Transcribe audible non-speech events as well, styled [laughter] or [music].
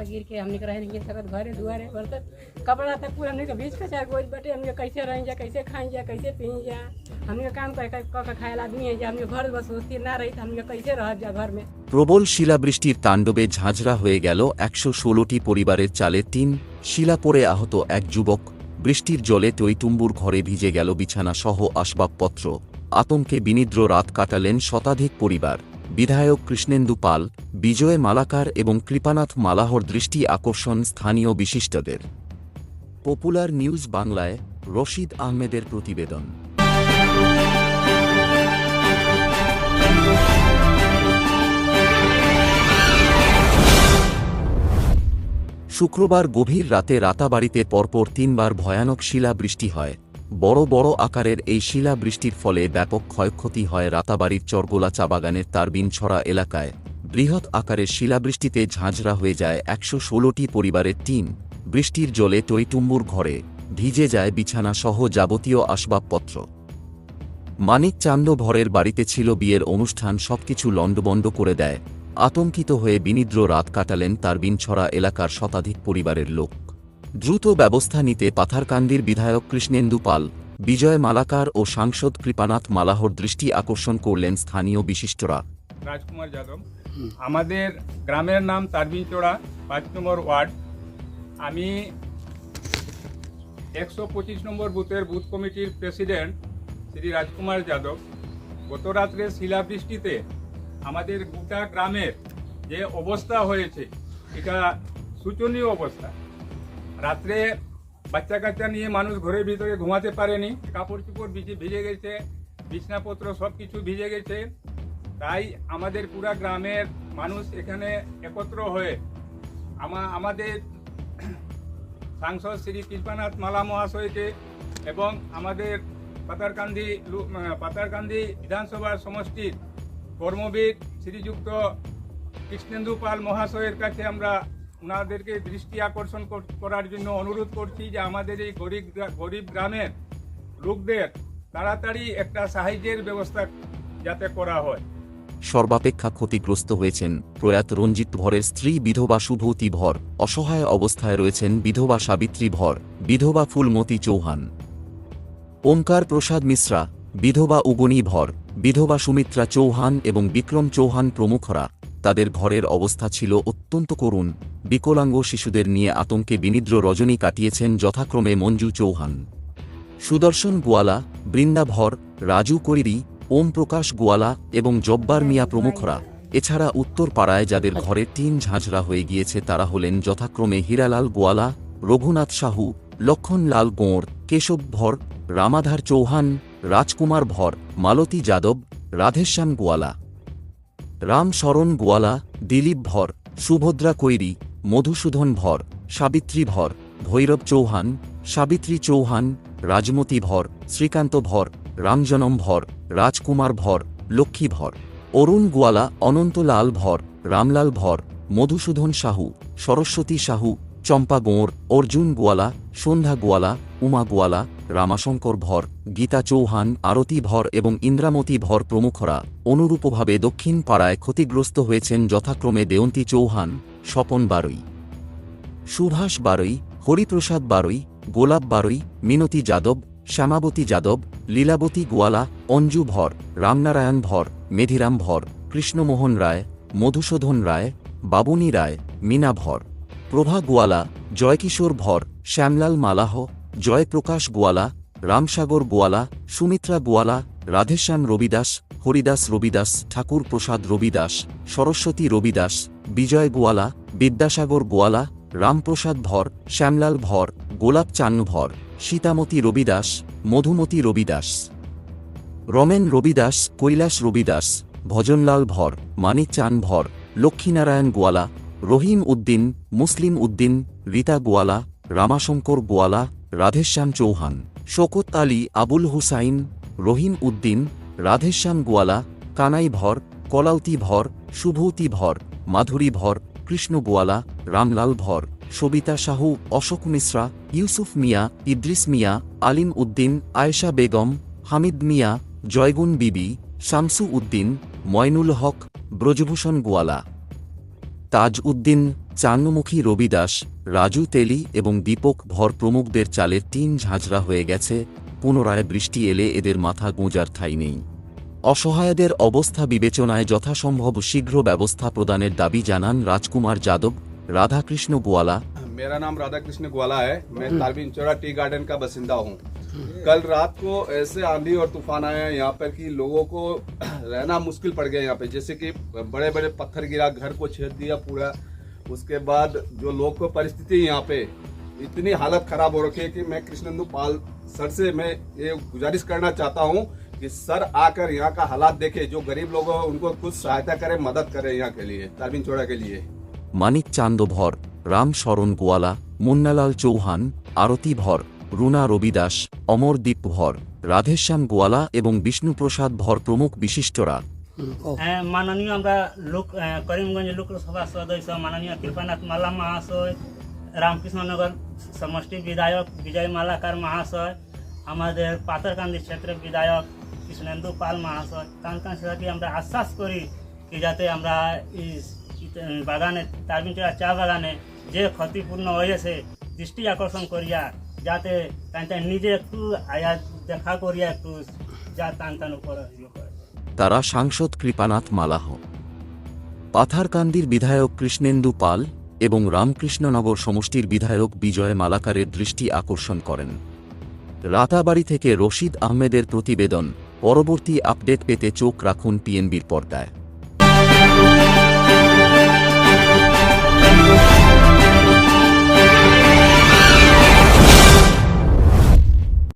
पर गिर के हमने के रह नहीं सकत घरे दुआरे बर्तन कपड़ा तक पूरा हमने के बीच के चार गोज बटे हमने के कैसे रहें जा कैसे खाएं जा कैसे पीं जा हमने के काम कर कर के खाए आदमी है जा हमने के घर बस स्थिर ना रही तो हमने के कैसे रह जा घर में প্রবল শিলাবৃষ্টির তাণ্ডবে ঝাঁঝরা হয়ে গেল একশো ষোলোটি পরিবারের চালে তিন শিলা পড়ে আহত এক যুবক বৃষ্টির জলে টইটুম্বুর ঘরে ভিজে গেল বিছানা সহ আসবাবপত্র আতঙ্কে বিনিদ্র রাত কাটালেন শতাধিক পরিবার বিধায়ক কৃষ্ণেন্দু পাল, বিজয় মালাকার এবং কৃপানাথ মালাহর দৃষ্টি আকর্ষণ স্থানীয় বিশিষ্টদের। পপুলার নিউজ বাংলায়, রশিদ আহমেদের প্রতিবেদন। শুক্রবার গভীর রাতে রাতাবাড়িতে পরপর তিনবার ভয়ানক শিলা বৃষ্টি হয়। বড় বড় আকারের এই শিলা বৃষ্টির ফলে ব্যাপক ক্ষয়ক্ষতি হয় রাতাবাড়ির চরগোলা চা বাগানের তারবিনছড়া এলাকায়। বৃহৎ আকারের শিলাবৃষ্টিতে ঝাঁঝরা হয়ে যায় একশো ষোলোটি পরিবারের টিম বৃষ্টির জলে টইটুম্বুর ঘরে ভিজে যায় বিছানা সহ যাবতীয় আসবাবপত্র। মানিক চান্দ ভরের বাড়িতে ছিল বিয়ের অনুষ্ঠান সবকিছু লণ্ডবণ্ড করে দেয়। আতঙ্কিত হয়ে বিনিদ্র রাত কাটালেন তার বিনছড়া এলাকার শতাধিক পরিবারের লোক। দ্রুত ব্যবস্থা নিতে পাথারকান্দির বিধায়ক কৃষ্ণেন্দু পাল, বিজয় মালাকার ও সাংসদ কৃপানাথ মালাহর দৃষ্টি আকর্ষণ করলেন স্থানীয় বিশিষ্টরা। রাজকুমার যাদব, আমাদের গ্রামের নাম তারবিনচোড়া পাঁচ নম্বর ওয়ার্ড। আমি একশো পঁচিশ নম্বর বুথের বুথ কমিটির প্রেসিডেন্ট শ্রী রাজকুমার যাদব। গত রাত্রে শিলাবৃষ্টিতে আমাদের গোটা গ্রামের যে অবস্থা হয়েছে, এটা শোচনীয় অবস্থা। রাত্রে বাচ্চা কাচ্চা নিয়ে মানুষ ঘরের ভিতরে ঘুমাতে পারেনি। কাপড় চোপড় ভিজে ভিজে গেছে, বিছনাপত্র সব কিছু ভিজে গেছে। তাই আমাদের পুরা গ্রামের মানুষ এখানে একত্র হয়ে আমা আমাদের সাংসদ শ্রী কৃপানাথ মালা মহাশয়কে এবং আমাদের পাতারকান্দি পাতারকান্দি বিধানসভার সমষ্টির কর্মবিদ শ্রীযুক্ত কৃষ্ণেন্দু পাল মহাশয়ের কাছে আমরা ওনাদেরকে দৃষ্টি আকর্ষণ করার জন্য অনুরোধ করছি যে আমাদের এই গরিব গরিব গ্রামের লোকদের তাড়াতাড়ি একটা সাহায্যের ব্যবস্থা যাতে করা হয়। সর্বাপেক্ষা ক্ষতিগ্রস্ত হয়েছেন প্রয়াত রঞ্জিত ভরের স্ত্রী বিধবা শুভতী ভর। অসহায় অবস্থায় রয়েছেন বিধবা সাবিত্রী ভর, বিধবা ফুলমতি চৌহান। ওঙ্কার প্রসাদ মিশ্রা, বিধবা উগনি ভর, বিধবা সুমিত্রা চৌহান এবং বিক্রম চৌহান প্রমুখরা। তাদের ঘরের অবস্থা ছিল অত্যন্ত করুণ। বিকলাঙ্গ শিশুদের নিয়ে আতঙ্কে বিনিদ্র রজনী কাটিয়েছেন যথাক্রমে মঞ্জু চৌহান। সুদর্শন গোয়ালা, বৃন্দা ভর, রাজু করিরি, ওম প্রকাশ গোয়ালা এবং জব্বার মিয়া প্রমুখরা। এছাড়া উত্তর পাড়ায় যাদের ঘরে টিন ঝাঁঝরা হয়ে গিয়েছে তারা হলেন যথাক্রমে হীরালাল গোয়ালা, রঘুনাথ সাহু, লক্ষণলাল গোঁড়, কেশব ভর, রামাধার চৌহান, রাজকুমার ভর, মালতী যাদব, রাধেশ্যাম গোয়ালা। রাম শরণ গোয়ালা, দিলীপ ভর, সুভদ্রা কৈরি, মধুসূদন ভর, সাবিত্রী ভর, ভৈরব চৌহান, সাবিত্রী চৌহান, রাজমতি ভর, শ্রীকান্ত ভর, রামজনম ভর, রাজকুমার ভর, লক্ষ্মী ভর, অরুণ গোয়ালা, অনন্তলাল ভর, রামলাল ভর, মধুসূদন সাহু, সরস্বতী সাহু, চম্পা গোঁড়, অর্জুন গোয়ালা, সন্ধ্যা গোয়ালা উমা গোয়ালা রামাশঙ্কর ভর, গীতা চৌহান, আরতি ভর এবং ইন্দ্রামতী ভর প্রমুখরা অনুরূপভাবে দক্ষিণ পাড়ায় ক্ষতিগ্রস্ত হয়েছেন যথাক্রমে দেয়ন্তী চৌহান, স্বপন বারৈ সুভাষ বারৈ হরিপ্রসাদ বারৈ গোলাপ বারৈ মিনতি যাদব, শ্যামাবতী যাদব, লীলাবতী গোয়ালা, অঞ্জু ভর, রামনারায়ণ ভর, মেধিরাম ভর, কৃষ্ণমোহন রায় মধুসূধন রায়, বাবুনি রায়, মীনা ভর, প্রভা গোয়ালা, জয়কিশোর ভর, শ্যামলাল মালাহ জয়প্রকাশ গোয়ালা, রামসাগর গোয়ালা, সুমিত্রা গোয়ালা, রাধেশ্যাম রবিদাস, হরিদাস রবিদাস, ঠাকুর প্রসাদ রবিদাস, সরস্বতী রবিদাস, বিজয় গোয়ালা, বিদ্যাসাগর গোয়ালা, রামপ্রসাদ ভর, শ্যামলাল ভর, গোলাপ চান্নু ভর, সীতামতী রবিদাস, মধুমতী রবিদাস, রমেন রবিদাস, কৈলাস রবিদাস, ভজনলাল ভর মানিক চান ভর, লক্ষ্মীনারায়ণ গোয়ালা, রহিম উদ্দিন, মুসলিম উদ্দিন, রীতা গোয়ালা, রামাশঙ্কর গোয়ালা রাধেশ্যাম চৌহান শোকত আলী, আবুল হুসাইন, রহিম উদ্দিন, রাধেশ্যাম গোয়ালা, কানাই ভর, কলাউতি ভর শুভৌতি ভর, মাধুরী ভর, কৃষ্ণ গোয়ালা, রামলাল ভর, সবিতা সাহু, অশোক মিশ্রা, ইউসুফ মিয়া, ইদ্রিস মিয়া, আলিম উদ্দিন, আয়েশা বেগম, হামিদ মিয়া জয়গুন বিবি, শামসু উদ্দিন ময়নুল হক, ব্রজভূষণ গোয়ালা। তাজ উদ্দিন চান্নমুখী রবি দাস রাজু তেলি এবং দীপক ভর প্রমুখদের চালের টিন ঝাঁঝরা হয়ে গেছে পুনরায় বৃষ্টি এলে এদের মাথা গোঁজার ঠাঁই নেই অসহায়দের অবস্থা বিবেচনায় যথাসম্ভব শীঘ্র ব্যবস্থা প্রদানের দাবি জানান রাজকুমার যাদব রাধাকৃষ্ণ গোয়ালা मेरा नाम राधा कृष्ण ग्वाला है मैं तारबिन चौरा टी गार्डन का बसिंदा हूँ कल रात को ऐसे आंधी और तूफान आया यहाँ पर कि लोगों को रहना [clears throat] मुश्किल पड़ गया यहाँ पे जैसे कि बड़े बड़े पत्थर गिरा घर को छेद दिया पूरा उसके बाद जो लोग को परिस्थिति यहाँ पे इतनी हालत खराब हो रखी है कि मैं कृष्णेंदु पाल सर से मैं ये गुजारिश करना चाहता हूँ कि सर आकर यहाँ का हालात देखे जो गरीब लोग हैं उनको कुछ सहायता करे मदद करे यहाँ के लिए तारबिन चौड़ा के लिए মানিক চান্দ ভর রাম শরণ গোয়ালা মুন্নালাল চৌহান আরতি ভর রুনা রবিদাস অমরদীপ ভর রাধেশ্যাম গোয়ালা এবং বিষ্ণুপ্রসাদ ভর প্রমুখ বিশিষ্টরা হ্যাঁ, মাননীয় আমরা লোক আহ, করিমগঞ্জ লোকসভা সদস্য মাননীয় কৃপানাথ মালা মহাশয় রামকৃষ্ণনগর সমষ্টি বিধায়ক বিজয় মালাকার মহাশয় আমাদের পাথরকান্দি ক্ষেত্রের বিধায়ক কৃষ্ণেন্দু পাল মহাশয়। কান কান সাথে আমরা আশ্বাস করি কি যাতে আমরা এই বাগানে তারবিনচড়া চা বাগানে যে ক্ষতিপূর্ণ হয়েছে দৃষ্টি আকর্ষণ করিয়া যাতে তাই নিজে একটু আয়া দেখা করিয়া একটু যা টান টান উপর ইয়ে করে। তারা সাংসদ কৃপানাথ মালাহ। পাথারকান্দির বিধায়ক কৃষ্ণেন্দু পাল এবং রামকৃষ্ণনগর সমষ্টির বিধায়ক বিজয় মালাকারের দৃষ্টি আকর্ষণ করেন। রাতাবাড়ি থেকে রশিদ আহমেদের প্রতিবেদন, পরবর্তী আপডেট পেতে চোখ রাখুন পিএনবির পর্দায়।